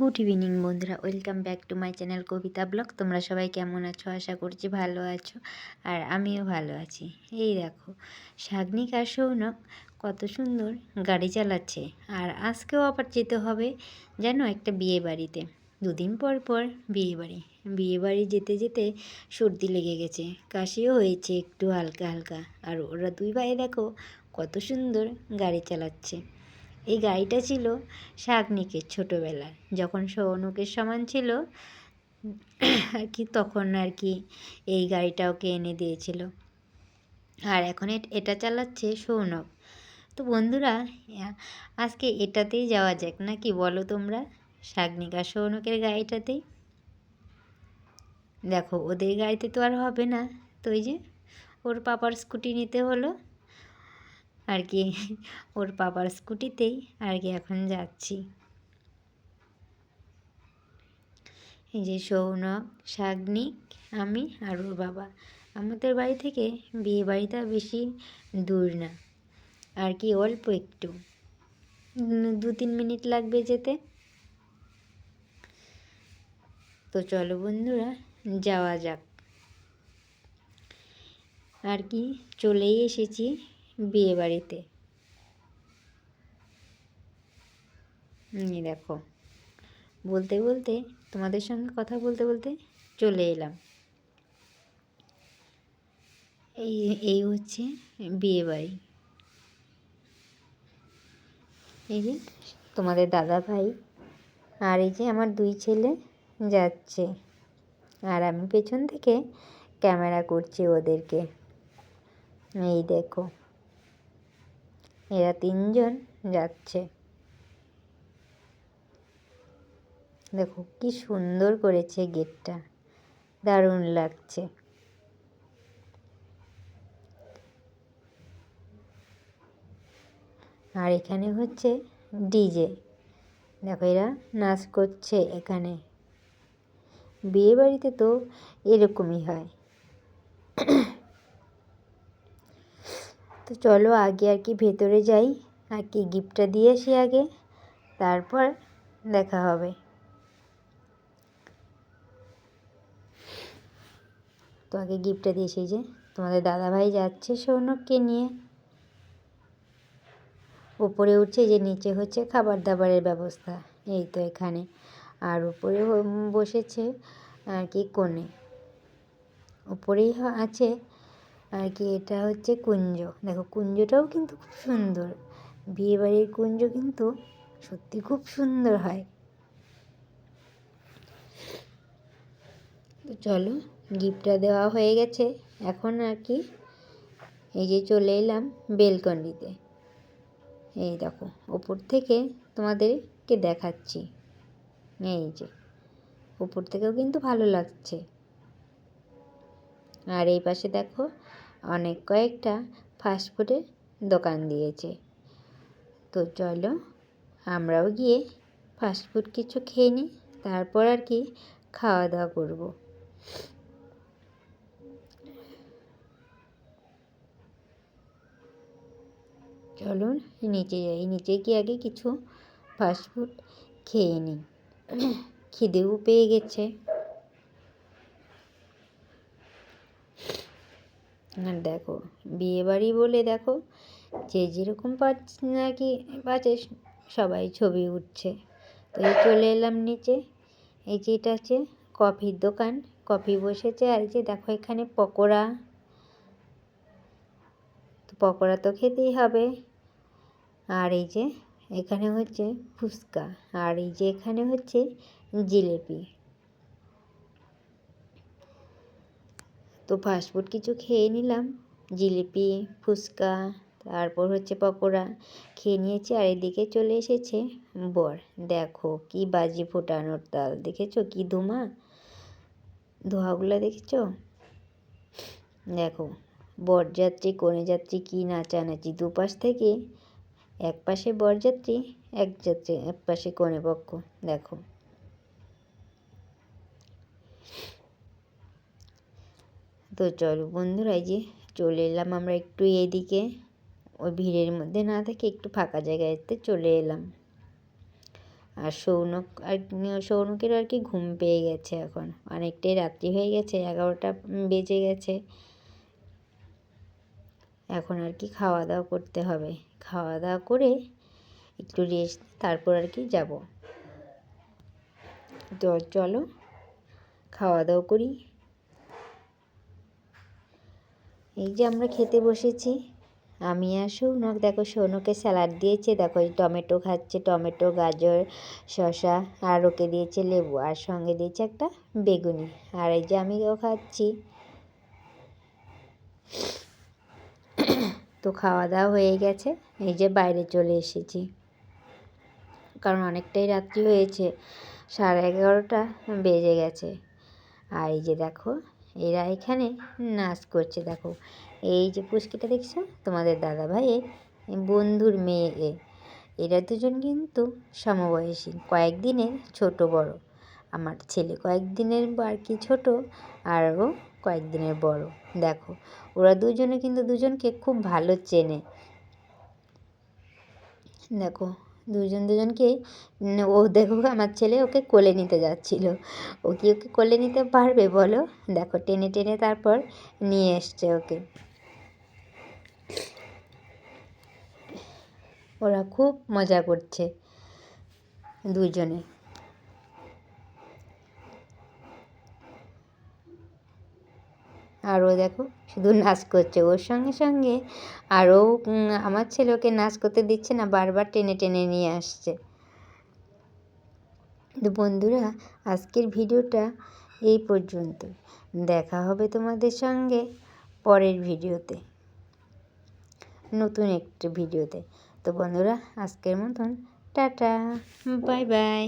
Good evening বন্ধুরা। Welcome back to my channel Kobita blog তোমরা সবাই কেমন আছো? আশা করছি ভালো আছো, আর আমিও ভালো আছি। এই দেখো শাগনিক আর সৌনক কত সুন্দর গাড়ি চালাচ্ছে, আর আজকেও আবার যেতে হবে যেন একটা বিয়ে বাড়িতে। দুদিন পর পর বিয়ে বাড়ি। বিয়ে বাড়ি যেতে যেতে সর্দি লেগে গেছে, কাশিও হয়েছে একটু হালকা হালকা। আর ওরা দুই ভাই দেখো কত সুন্দর গাড়ি চালাচ্ছে। এই গাড়িটা ছিল শাগনিকের ছোটোবেলার। যখন সৌনকের সমান ছিল আর কি তখন আর কি এই গাড়িটা ওকে এনে দিয়েছিল। আর এখন এটা চালাচ্ছে সৌনক। তো বন্ধুরা আজকে এটাতেই যাওয়া যাক না কি বলো তোমরা? শাগনিক আর সৌনকের গাড়িটাতেই? দেখো, ওদের গাড়িতে তো আর হবে না। তো ওই যে ওর পাপার স্কুটি নিতে হলো। আর কি, ওর বাবার স্কুটিতেই আর কি এখন যাচ্ছি। এই যে সৌনক শাগনিক আমি আর ওর বাবা। আমাদের বাড়ি থেকে বিয়ে বাড়িটা বেশি দূর না। আর কি অল্প একটু। দু তিন মিনিট লাগবে যেতে। তো চলো বন্ধুরা, যাওয়া যাক। আর কি, চলেই এসেছি। বিয়ে বাড়িতে দেখো, বলতে বলতে, তোমাদের সঙ্গে কথা বলতে বলতে চলে এলাম। এই এই হচ্ছে বিয়ে বাড়ি এই যে তোমাদের দাদা ভাই আর এই যে আমার দুই ছেলে যাচ্ছে। আর আমি পেছন থেকে ক্যামেরা করছি ওদেরকে। এই দেখো। এরা তিনজন যাচ্ছে। দেখো কি সুন্দর করেছে গেটটা। দারুণ লাগছে। আর এখানে হচ্ছে ডিজে। দেখো এরা নাচ করছে এখানে। বিয়ে বাড়িতে তো এরকমই হয়। তো চলো আগে আর কি ভেতরে যাই, আর কি গিফটটা দিয়ে আসি আগে, তারপর দেখা হবে। তো আগে গিফটটা দিয়েছি যে, তোমাদের দাদাভাই যাচ্ছে সৌনককে নিয়ে। উপরে উঠছে যে, নিচে হচ্ছে খাবার দাবারের ব্যবস্থা, এই তো এখানে। আর উপরে বসেছে আর কি কোণে। উপরেই আছে আর কি এটা হচ্ছে কুঞ্জ। দেখো কুঞ্জটাও কিন্তু খুব সুন্দর। বিয়েবাড়ির কুঞ্জ কিন্তু সত্যি খুব সুন্দর হয়। তো চলো, গিফটটা দেওয়া হয়ে গেছে। এখন আর কি, এই যে চলে এলাম বেলকনিতে। এই দেখো, ওপর থেকে তোমাদেরকে দেখাচ্ছি। এই যে উপর থেকেও কিন্তু ভালো লাগছে। আর এই পাশে দেখো অনেক কয়েকটা ফাস্টফুডের দোকান দিয়েছে। তো চলো, আমরাও গিয়ে ফাস্টফুড কিছু খেয়ে নিই, তারপর আর কি খাওয়া দাওয়া করব। চলুন, নিচে যাই। নিচে গিয়ে আগে কিছু ফাস্টফুড খেয়ে নিই। খিদেও পেয়ে গেছে। আর দেখো, বিয়েবাড়ি বলে দেখো, যে যেরকম পাচ্ছে নাকি পাচ্ছে সবাই ছবি উঠছে। তো এই চলে এলাম নিচে, এই যে এটা হচ্ছে কফির দোকান, কফি বসেছে, আর যে দেখো এখানে পকোড়া। তো পকোড়া তো খেতেই হবে। আর এই যে এখানে হচ্ছে ফুচকা, আর এই যে এখানে হচ্ছে জিলেপি। তো ফাস্টফুড কিছু খেয়ে নিলাম। জিলিপি, ফুচকা, তারপর হচ্ছে পকোড়া খেয়ে নিয়েছি আর এদিকে চলে এসেছে বর। দেখো কি বাজি ফোটানোর তাল, দেখেছ কি ধোঁয়া? ধোঁয়াগুলো দেখেছ? দেখো বরযাত্রী কনে যাত্রী, কী নাচানাচি দুপাশ থেকে এক পাশে বরযাত্রী এক যাত্রী, এক পাশে কনে পক্ষ। দেখো তো চলো বন্ধুরা, এই যে চলে এলাম আমরা একটু এদিকে। ওই ভিড়ের মধ্যে না থেকে একটু ফাঁকা জায়গাতে চলে এলাম। আর সৌনক আর সৌনকেরও আর কি ঘুম পেয়ে গেছে এখন। অনেকটাই রাত্রি হয়ে গেছে, এগারোটা বেজে গেছে। এখন আর কি খাওয়া দাওয়া করতে হবে। খাওয়া দাওয়া করে একটু রেস্ট তারপর আর কি যাব। তো চলো খাওয়া দাওয়া করি। এই যে আমরা খেতে বসেছি। আমি আর সৌনক, দেখো সৌনকে স্যালাড দিয়েছে, দেখো এই টমেটো খাচ্ছে, টমেটো, গাজর, শসা, আর ওকে দিয়েছে লেবু, আর সঙ্গে দিয়েছে একটা বেগুনি। আর এই যে আমিও খাচ্ছি। তো খাওয়া দাওয়া হয়ে গেছে, এই যে বাইরে চলে এসেছি। কারণ অনেকটাই রাত্রি হয়েছে, সাড়ে এগারোটা বেজে গেছে। আর এই যে দেখো এরা এখানে নাচ করছে, দেখো। এই যে পুষ্কিটা দেখছ? তোমাদের দাদা ভাইয়ের বন্ধুর মেয়ে এ। এরা দুজন কিন্তু সমবয়সী, কয়েকদিনের ছোট বড়। আমার ছেলে কয়েকদিনের আর কি ছোটো, আর ও কয়েকদিনের বড়। দেখো, ওরা দুজনে কিন্তু দুজনকে খুব ভালো চেনে। দেখো দুজন দুজনকে ও দেখো আমার ছেলে ওকে কোলে নিতে যাচ্ছিল। ও কি ওকে কোলে নিতে পারবে বলো? দেখো, টেনে টেনে তারপর নিয়ে এসছে ওকে। ওরা খুব মজা করছে দুজনে আর ও দেখো, শুধু নাচ করছে। ওর সঙ্গে সঙ্গে আরও আমার ছেলেকে নাচ করতে দিচ্ছে না, বারবার টেনে টেনে নিয়ে আসছে। তো বন্ধুরা, আজকের ভিডিওটা এই পর্যন্ত। দেখা হবে তোমাদের সঙ্গে পরের ভিডিওতে, নতুন একটি ভিডিওতে। তো বন্ধুরা, আজকের মতন, টাটা, বাই বাই।